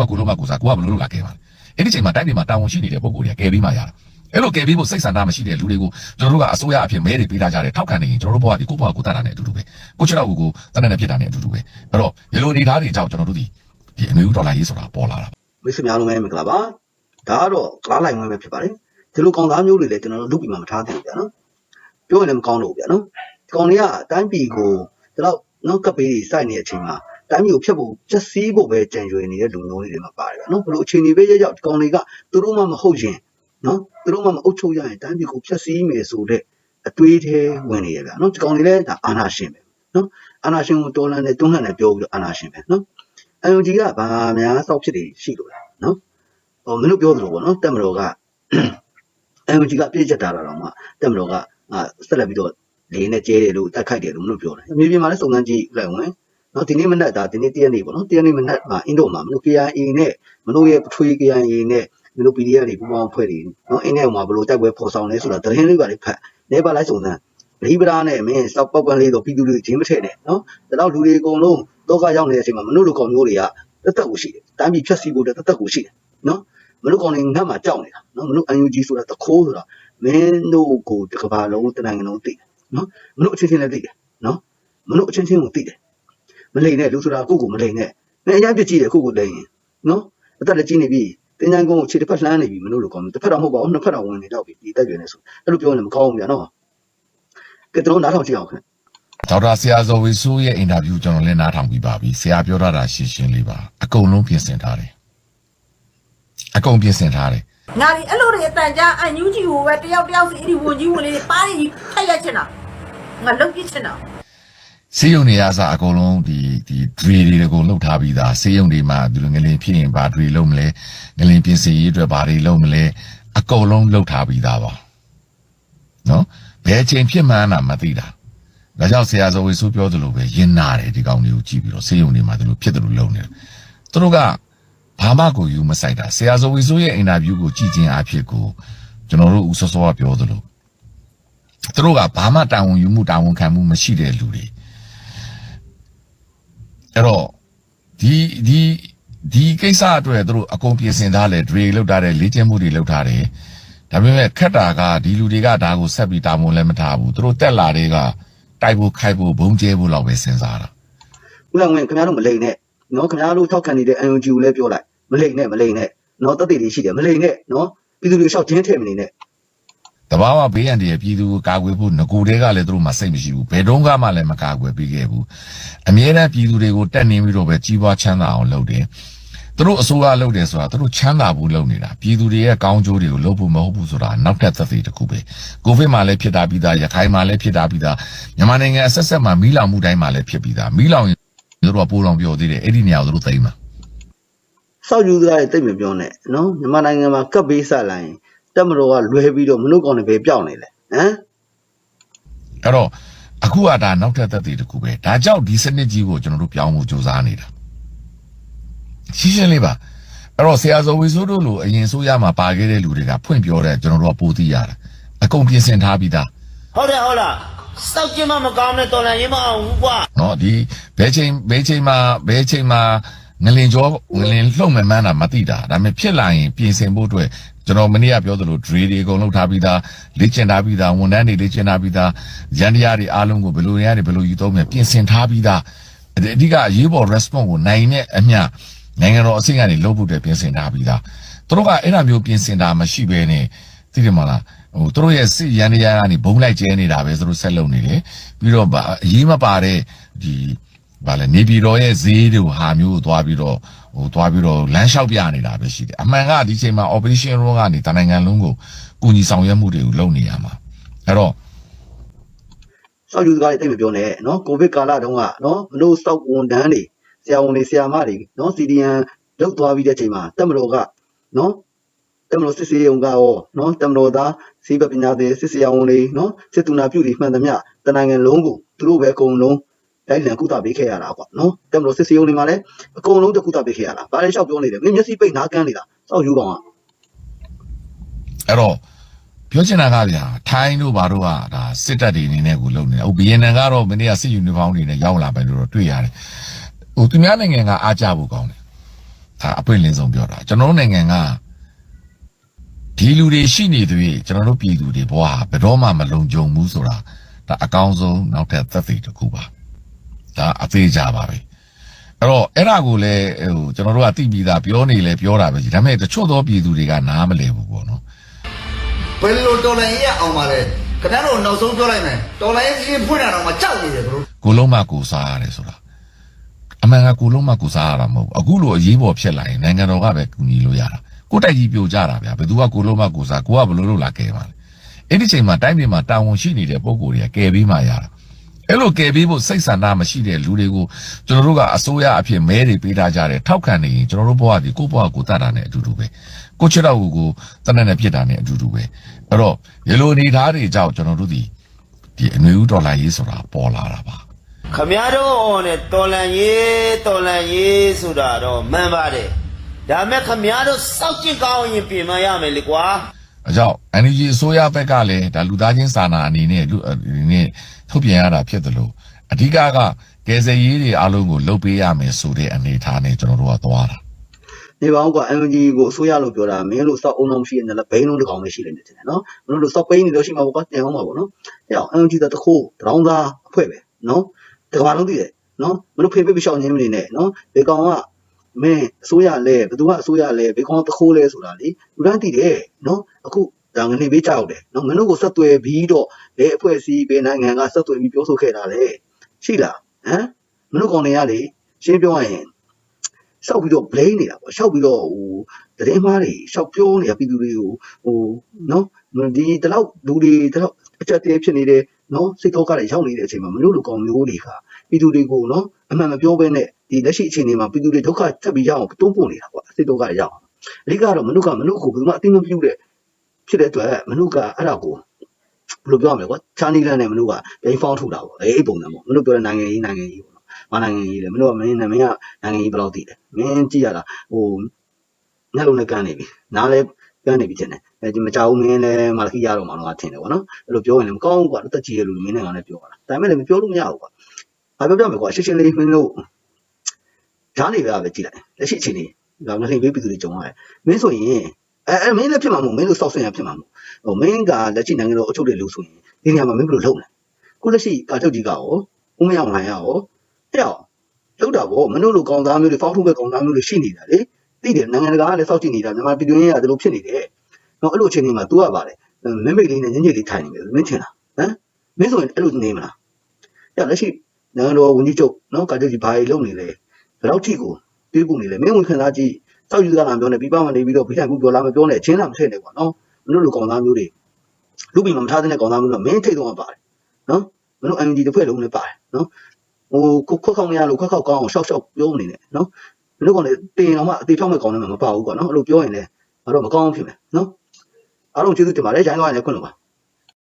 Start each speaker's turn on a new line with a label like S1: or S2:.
S1: ကကိုလုံးမကိုစားကိုကဘယ်လိုလုပ်လာခဲ့ပါလဲအဲ့ဒီချိန်မှာတိုင်းပြည်မှာတာဝန်ရှိနေတဲ့ပုံကိုယ်တွေကယ်ပြီးမှရတာအဲ့လိုကယ်ပြီးဖို့စိတ်ဆန္ဒမရှိတဲ့လူတွေကိုကျွန်တော်တို့ကအစိုးရအဖြစ်မဲတွေပေးထားကြတယ်ထောက်ခံနေရင်ကျွန်တော်တို့ဘဝဒီကိုဘဝကိုတတ်တာနဲ့အတူတူပဲကိုချစ်တော့ကိုကိုတတ်တဲ့နဲ့ဖြစ်တာနဲ့အတူတူပဲအဲ့တော့ဒီလိုအနေထားတွေကြောင့်ကျွန်တော်တို့ဒီဒီအမျိုးဒေါ်လာရေးဆိုတာပေါ်လာတာ
S2: မိတ်ဆွေများလုံးပဲမင်္ဂလာပါဒါကတော့ကလားလိုက်ဝင်ပဲဖြစ်ပါတယ်ဒီလိုကောင်သားမျိုးတွေလည်းကျွန်တော်တို့လုပ်ပြီးမှမထားသင့်ဘူးဗျာနော်ပြောရင်လည်းမကောင်းတော့ဘူးဗျာနော်ဒီကောင်တွေကတိုင်းပြည်ကိုဒီတော့နောက်ကပ်ပေးတွေစိုက်နေတဲ့အချိန်မှာ တိုင်းပြည်ကိုဖျက်ဖို့ပျက်စီးဖို့ပဲကြံရွယ်နေတဲ့လူမျိုးတွေမှာပါတယ်ဗျာနော်ဘလို့အချိန်တွေပဲရရောက်ဒီကောင်တွေကသူတို့မှမဟုတ်ရင်နော်သူတို့မှမအုပ်ချုပ်ရရင်တိုင်းပြည်ကိုဖျက်ဆီးမယ်ဆိုတဲ့အတွေးထဲဝင်နေရဗျာနော်ဒီကောင်တွေလည်းဒါအာနာရှင်ပဲနော်အာနာရှင်ကိုတော်လန်နဲ့တွန်းလှန်နဲ့ပြောပြီးတော့အာနာရှင်ပဲနော် UNG ကဘာများစောက်ဖြစ်တွေရှိလို့လဲနော်ဟိုမင်းတို့ပြောသလိုပေါ့နော်တက်မတော်က UNG ကပြည့်ချက်တာတော့မှတက်မတော်ကအာဆက်လက်ပြီးတော့လေနဲ့ကျဲတယ်လို့တက်ခိုက်တယ်လို့မင်းတို့ပြောတယ်အမျိုးပြည်မှာလည်းစုံစမ်းကြည့်လိုက်ဝင် နော်ဒီနေ့မနက်ဒါဒီနေ့တရက်နေ့ပေါ့နော်တရက်နေ့မနက်မှာအင်းတို့မှာမင်းတို့ KIA နဲ့မင်းတို့ရဲ့ပထွေး KIA နဲ့မင်းတို့ PDF တွေပူးပေါင်းဖွဲ့တွေနော်အင်းနဲ့မှာဘယ်လိုတိုက်ပွဲဖော်ဆောင်လဲဆိုတာသတင်းလေးပါလေးဖတ်နေပါလိုက်စုံစမ်းရိဗရာနဲ့မင်းစောက်ပောက်ပန်းလေးတော့ပြည်သူတွေချင်းမထည့်နဲ့နော်ဒါတော့လူတွေအကုန်လုံးတော့ကရောက်နေတဲ့အချိန်မှာမင်းတို့လူကောင်မျိုးတွေကတက်တက်ကိုရှိတယ်တိုင်းပြည်ဖြတ်စီဖို့တက်တက်ကိုရှိတယ်နော်မင်းတို့ကောင်တွေငတ်မှာကြောက်နေတာနော်မင်းတို့ UNG ဆိုတာတခိုးဆိုတာမင်းတို့ကိုတစ်ကဘာလုံးတနိုင်ငံလုံးသိတယ်နော်မင်းတို့အချင်းချင်းလည်းသိတယ်နော်မင်းတို့အချင်းချင်းကိုသိတယ်မ လိမ့်နဲ့လူဆိုတာကိုယ့်ကိုမလိမ့်နဲ့နဲ့အရင်ပြစ်ကြည့်တယ်ကိုယ့်ကိုလိမ့်ရင်နော်အသက်လည်းကြီးနေပြီတင်ကြံကုန်းကိုခြေတစ်ဖက်လှမ်းနေပြီမင်းတို့လိုကောင်တစ်ဖက်တော့မဟုတ်ပါဘူးနှစ်ဖက်တော့ဝင်နေတော့ပြီဒီတက်ရွယ်နေဆိုအဲ့လိုပြောရင်မကောင်းဘူးဗျာနော်ကဲတို့နားထောင်ကြည့်အောင်ခင်
S1: ဒေါက်တာဆရာဇော်ဝေဆိုးရဲ့အင်တာဗျူးကျွန်တော်လည်းနားထောင်ပြီးပါပြီဆရာပြောထားတာရှင်းရှင်းလေးပါအကုန်လုံးပြင်ဆင်ထားတယ်အကုန်ပြင်ဆင်ထားတယ်
S3: ငါဒီအဲ့လိုတွေအတန်ကြာအန်ယူဂျီကိုပဲတယောက်တယောက်စီအဲ့ဒီဝန်ကြီးဝန်လေးတွေပါးနေကြီးထက်ရက်ချင်တာငါလုတ်ပြစ်ချင်တာ
S1: စေယုံနေရစားအကုန်လုံးဒီဒီ dray တွေကိုလှုပ်ထားပြီးသားစေယုံတွေမှာဒီလိုငလင်ဖြစ်ရင်ဘာ dray လုံးမလဲငလင်ပြင်ဆင်ရေးအတွက်ဘာတွေလုံးမလဲအကုန်လုံးလှုပ်ထားပြီးသားပါနော်ဘယ်အချိန်ဖြစ်မှန်းတာမသိတာဒါကြောင့်ဆရာဇော်ဝေဆိုးပြောသလိုပဲရင်နာတယ်ဒီကောင်တွေကိုကြည့်ပြီးတော့စေယုံတွေမှာဒီလိုဖြစ်တယ်လို့လုံးနေတယ်သူတို့ကဘာမှကိုယူမဆိုင်တာဆရာဇော်ဝေဆိုးရဲ့အင်တာဗျူးကိုကြည့်ခြင်းအဖြစ်ကိုကျွန်တော်တို့ဦးစောစောကပြောသလိုသူတို့ကဘာမှတာဝန်ယူမှုတာဝန်ခံမှုမရှိတဲ့လူတွေ အဲ့တော့ဒီဒီဒီကိစ္စအတွက်သူတို့အကုန်ပြင်ဆင်ထားလဲ dray လောက်ထားတယ်လေ့ကျင့်မှုတွေလောက်ထားတယ်ဒါပေမဲ့ခက်တာကဒီလူတွေကဒါကိုဆက်ပြီးတာမွန်လည်းမထားဘူးသူတို့တက်လာတွေကတိုက်ဖို့ခိုက်ဖို့ဘုံကျဲဖို့လောက်ပဲစဉ်းစားတာ
S2: ဦးလောင်ဝင်ခင်ဗျားတို့မလိမ့်နဲ့နော်ခင်ဗျားတို့ထောက်ခံနေတဲ့ UNG ကိုလည်းပြောလိုက်မလိမ့်နဲ့မလိမ့်နဲ့နော်တက်တည်တွေရှိတယ်မလိမ့်နဲ့နော်ပြည်သူတွေလျှောက်ချင်းထည့်မနေနဲ့
S1: တဘာဝဘေးရန်တည်းပြည်သူကိုကာကွယ်ဖို့ငကိုတွေကလည်းသူတို့မှစိတ်မရှိဘူးဘယ်တော့မှလည်းမကာကွယ်ပေးခဲ့ဘူးအမြဲတမ်းပြည်သူတွေကိုတက်နေပြီးတော့ပဲကြီးပွားချမ်းသာအောင်လုပ်တယ်သူတို့အစိုးရလုပ်တယ်ဆိုတာသူတို့ချမ်းသာဖို့လုပ်နေတာပြည်သူတွေရဲ့ကောင်းကျိုးတွေကိုလုပ်ဖို့မဟုတ်ဘူးဆိုတာနောက်ထပ်သက်သေတစ်ခုပဲကိုဗစ်မှာလည်းဖြစ်တာပြီးသားရခိုင်မှာလည်းဖြစ်တာပြီးသားမြန်မာနိုင်ငံအဆက်ဆက်မှာမီးလောင်မှုတိုင်းမှာလည်းဖြစ်ပြီးသားမီးလောင်ရင်တို့ကပိုးလောင်ပြောသေးတယ်အဲ့ဒီနေရာကိုတို့သိမ်းမှာ
S2: စောက်ယူသားတွေတိတ်မပြောနဲ့နော်မြန်မာနိုင်ငံမှာကပ်ဘေးဆက်လာရင် တက်မတော်ကလွဲပြီးတော့မနှုတ်ကောင်တွေပဲပြောင်းနေလေဟမ်
S1: အဲ့တော့အခုကဒါနောက်ထပ်သက်သေတစ်ခုပဲဒါကြောင့်ဒီစနစ်ကြီးကိုကျွန်တော်တို့ပြောင်းဖို့ကြိုးစားနေတာရှင်းရှင်းလေးပါအဲ့တော့ဆရာဇော်ဝေဆိုးတို့လိုအရင်ဆိုရမှာပါခဲ့တဲ့လူတွေကဖွင့်ပြောတဲ့ကျွန်တော်တို့ကပိုသိရတာအကုန်ပြင်ဆင်ထားပြီးသား
S4: ဟုတ်တယ်ဟုတ်လားစောက်ကျင်းမမကောင်းတဲ့တော်လန်ရေးမအောင်ဘူးကွာ
S1: နော်ဒီဘဲချိန်ဘဲချိန်မှာဘဲချိန်မှာငလင်ကျော်ငလင်လှုပ်မှန်မှန်းတာမသိတာဒါပေမဲ့ဖြစ်လာရင်ပြင်ဆင်ဖို့အတွက် ကျွန်တော်မနေ့ကပြောသလို dray တွေအကုန်လုပ်ထားပြီးသားလေ့ကျင့်ထားပြီးသားဝန်ထမ်းတွေလေ့ကျင့်ထားပြီးသားရန်တရားတွေအားလုံးကိုဘယ်လိုရရဘယ်လိုယူသုံးမယ်ပြင်ဆင်ထားပြီးသားအဓိကအရေးပေါ် response ကိုနိုင်တဲ့အမျှနိုင်ငံတော်အဆင့်ကနေလုပ်ဖို့အတွက်ပြင်ဆင်ထားပြီးသားသူတို့ကအဲ့ဒါမျိုးပြင်ဆင်တာမရှိဘဲနဲ့သိတယ်မလားဟိုသူတို့ရဲ့စစ်ရန်တရားကနေဘုံလိုက်ကျဲနေတာပဲသူတို့ဆက်လုပ်နေတယ်ပြီးတော့ဘာအရေးမပါတဲ့ဒီဗာလဲနေပြည်တော်ရဲ့ဈေးတို့ဟာမျိုးကိုသွားပြီးတော့ ဟိုသွားပြီးတော့လမ်းလျှောက်ပြနေတာပဲရှိတယ်အမှန်ကဒီချိန်မှာ operation room ကနေတနိုင်ငံလုံးကိုကူညီဆောင်ရွက်မှုတွေကိုလုပ်နေရမှာအဲ့တော့
S2: စောက်ယူသားတွေတိတ်မပြောနဲ့နော်ကိုဗစ်ကာလတုန်းကနော်မလို့စောက်ဝန်တန်းတွေဆရာဝန်တွေဆရာမတွေနော် CDN လောက်သွားပြီးတဲ့ချိန်မှာတက်မတော်ကနော်တက်မတော်စစ်စေးရုံကရောနော်တက်မတော်သားစီးပပညာတွေစစ်စေးရုံတွေနော်စစ်တူနာပြုတွေမှန်သမျှတနိုင်ငံလုံးကိုသူတို့ပဲအကုန်လုံး တိုင်းလန်ကုသပေးခဲ့ရတာကွာနော်တက်မတော်စစ်စေးရုံတွေမှာလည်းအကုန်လုံးတကုသပေးခဲ့ရတာဘာလဲလျှောက်ပြောနေတယ်မင်းမျက်စိပိတ်နားကန်းနေတာစောက်ယူကောင်က
S1: အဲ့တော့ပြောချင်တာကဗျာထိုင်းတို့ဘာတို့ကဒါစစ်တပ်တွေအနေနဲ့ကိုလုပ်နေတာဟိုဘီယန်နန်ကတော့မနေ့ကစစ်ယူနီဖောင်းတွေနဲ့ရောက်လာပဲလို့တော့တွေ့ရတယ်ဟိုသူများနိုင်ငံကအားကြဖို့ကောင်းတယ်ဒါအပွင့်လင်းဆုံးပြောတာကျွန်တော်တို့နိုင်ငံကဒီလူတွေရှိနေသေးကျွန်တော်တို့ပြည်သူတွေဘဝဟာဘယ်တော့မှမလုံခြုံဘူးဆိုတာဒါအကောင်းဆုံးနောက်ထပ်သက်သေတစ်ခုပါ ဒါအသေးကြပါပဲအဲ့တော့အဲ့ဒါကိုလည်းဟိုကျွန်တော်တို့ကသိပြီးသားပြောနေလဲပြောတာပဲကြီးဒါပေမဲ့တချို့သောပြည်သူတွေကနားမလည်ဘူးပေါ့နော်
S5: ဘယ်လိုတော်လိုင်းရအောင်ပါလဲခင်ဗျားတို့နောက်ဆုံးပြောလိုက်မယ်တော်လိုင်းကြီးဖွင့်တာတော့မကြောက်နေတယ်ဘလို့
S1: ကိုလုံးမကိုစားရတယ်ဆိုတာအမှန်ကကိုလုံးမကိုစားရတာမဟုတ်ဘူးအခုလိုအရေးပေါ်ဖြစ်လာရင်နိုင်ငံတော်ကပဲကူညီလို့ရတာကိုတိုက်ကြီးပြိုကြတာဗျာဘယ်သူကကိုလုံးမကိုစားကိုကဘယ်လိုလုပ်လာခဲ့ပါလဲအဲ့ဒီချိန်မှာတိုင်းပြည်မှာတာဝန်ရှိနေတဲ့ပုံကိုယ်တွေကကယ်ပြီးမှရတာ အဲ့လိုကယ်ပြီးဖို့စိတ်ဆန္ဒမရှိတဲ့လူတွေကိုကျွန်တော်တို့ကအစိုးရအဖြစ်မဲတွေပေးထားကြတယ်ထောက်ခံနေရင်ကျွန်တော်တို့ဘဝဒီကိုယ့်ဘဝကိုတတ်တာနဲ့အတူတူပဲကိုချစ်တော့ကိုကိုတနက်နဲ့ဖြစ်တာနဲ့အတူတူပဲအဲ့တော့ဒီလိုအနေထားတွေကြောင့်ကျွန်တော်တို့ဒီဒီအနွေဦးဒေါ်လာရေးဆိုတာပေါ်လာတာပါ
S4: ခမရတို့ဟောနဲ့တော်လန်ရေးတော်လန်ရေးဆိုတာတော့မှန်ပါတယ်ဒါမဲ့ခမရတို့စောက်ကြည့်ကောင်းရင်ပြင်မရမယ်လေကွာ
S1: အကြောင်း energy အစိုးရဘက်ကလည်းဒါလူသားချင်းစာနာအနေနဲ့လူအနေနဲ့ ထုတ်ပြန်ရတာဖြစ်တယ်လို့အဓိကကကယ်ဆယ်ရေးတွေအားလုံးကိုလုပ်ပေးရမယ်ဆိုတဲ့အနေအထားနဲ့ကျွန်တော်တို့ကသွားတာ
S2: နေပါအောင်ကွာ MG ကိုအစိုးရလို့ပြောတာမင်းတို့စောက်အုံလုံးရှိနေလားဘိန်းလုံးတစ်ကောင်ပဲရှိနေတယ်ထင်တယ်နော်မင်းတို့စောက်ပိန်းနေလို့ရှိမှာပေါ့ကွာတင်အောင်ပါပေါ့နော်အဲ့အောင် MG တတခိုးတရောင်းသားအဖွဲ့ပဲနော်တကဘာလုံးသိတယ်နော်မင်းတို့ဖေးဖေးပြရှောင်းခြင်းမနေနဲ့နော်ဒီကောင်ကမင်းအစိုးရလဲဘယ်သူကအစိုးရလဲဘယ်ကောင်တခိုးလဲဆိုတာလေလူတိုင်းသိတယ်နော်အခု ဒါငနေပေးကြောက်တယ်နော်မင်းတို့ကိုဆက်သွယ်ပြီးတော့ဘယ်အဖွဲ့အစည်းဘယ်နိုင်ငံကဆက်သွယ်ပြီးပြောဆိုခဲ့တာလဲရှိလားဟမ်မင်းတို့ကောင်တွေကလေရှင်းပြောရရင်ရှောက်ပြီးတော့ blame နေတာပေါ့ရှောက်ပြီးတော့ဟိုတရင်မားတွေရှောက်ပြောနေတာပြည်သူတွေကိုဟိုနော်ဒီတလောက်လူတွေတလောက်အချက်သေးဖြစ်နေတယ်နော်စိတ်တော့ကလည်းရောက်နေတဲ့အချိန်မှာမလို့လူကောင်မျိုးတွေကပြည်သူတွေကိုနော်အမှန်မပြောဘဲနဲ့ဒီလက်ရှိအခြေအနေမှာပြည်သူတွေဒုက္ခတက်ပြီးရအောင်တွန်းပို့နေတာပေါ့စိတ်တော့ကရောက်အောင်အဓိကတော့မနုကမနုကိုဘယ်သူမှအသိမပြုတဲ့ ဖြစ်တဲ့အတွက်မနုကအဲ့ဒါကိုဘယ်လိုပြောရမလဲကွာချာနီလန်နဲ့မနုကဒိန်းဖောင်းထုတ်တာပေါ့အဲ့ပုံစံပေါ့မနုပြောတဲ့နိုင်ငံရေးနိုင်ငံရေးပေါ့မနိုင်ငံရေးလေမနုကမင်းနာမည်ကနိုင်ငံရေးဘယ်လောက်တည်လဲမင်းကြည့်ရတာဟိုညလုံးနဲ့ကန်းနေပြီနားလဲကန်းနေပြီတင်တယ်အဲဒီမကြောက်မင်းလဲမာလခီရတော့မှတော့ထင်တယ်ပေါ့နော်အဲ့လိုပြောရင်လည်းမကောင်းဘူးကွာတက်ကြည့်ရလို့မင်းနဲ့ကလည်းပြောတာဒါပေမဲ့လည်းမပြောလို့မရဘူးကွာဘာပြောပြမလဲကွာရှင်းရှင်းလေးမင်းတို့ဓာတ်နေပဲပဲကြည့်လိုက်လက်ရှိအချိန်လေးဒါမလှိမ့်ပေးပြည်သူတွေကြုံရတယ်မင်းဆိုရင် အဲအဲမင်းလည်းဖြစ်မှာမဟုတ်မင်းတို့စောက်ဆင်ရဖြစ်မှာမဟုတ်ဟိုမင်းကလက်ရှိနိုင်ငံတော်အချုပ်တွေလို့ဆိုရင်ဒီနေရာမှာမင်းဘယ်လိုလုပ်လဲကိုလက်ရှိကာချုပ်ကြီးကရောဦးမရောက်နိုင်ရောအဲ့ရောလောက်တာဗောမင်းတို့လိုကောင်သားမျိုးတွေဖောက်ထုတ်ပဲကောင်သားမျိုးတွေရှိနေတာလေသိတယ်နိုင်ငံတကာကလည်းစောက်ကြည့်နေတာမြန်မာပြည်တွင်းကဒီလိုဖြစ်နေတယ်တော့အဲ့လိုအချိန်တွေမှာ तू ကပါလေမင်းမိတ်လေးနဲ့ညင်ကြီးလေးထိုင်နေတယ်မင်းထင်လားဟမ်မင်းဆိုရင်အဲ့လိုနေမလားအဲ့လက်ရှိနိုင်ငံတော်ဝန်ကြီးချုပ်နော်ကာချုပ်ကြီးဘာကြီးလုပ်နေလဲဘယ်တော့ထိကိုတွေးဖို့နေလဲမင်းဝင်ခံစားကြည့် စောက်ယူကလာပြောနေပြပမနေပြီးတော့ဖိထိုင်ဘူးပြောလာမပြောနဲ့အချင်းလာမထည့်နဲ့ကွာနော်မင်းတို့လိုကောင်သားမျိုးတွေလူပြီးမှမထားတဲ့ကောင်သားမျိုးတော့မင်းထိတ်တော့ပါတယ်နော်မင်းတို့ MD တစ်ဖွဲ့လုံးလည်းပါတယ်နော်ဟိုခုခွက်ခေါက်မရလို့ခွက်ခေါက်ကောင်းအောင်ရှောက်ရှောက်ပြောနေတယ်နော်မင်းတို့ကလည်းတင်အောင်မှအသေးဖြောက်မဲ့ကောင်းတယ်မပါဘူးကွာနော်အဲ့လိုပြောရင်လည်းငါတို့မကောင်းဖြစ်မယ်နော်အားလုံးကျေးဇူးတင်ပါတယ်ဂျိုင်းသွားရင်လည်းခွင့်လို့ပါ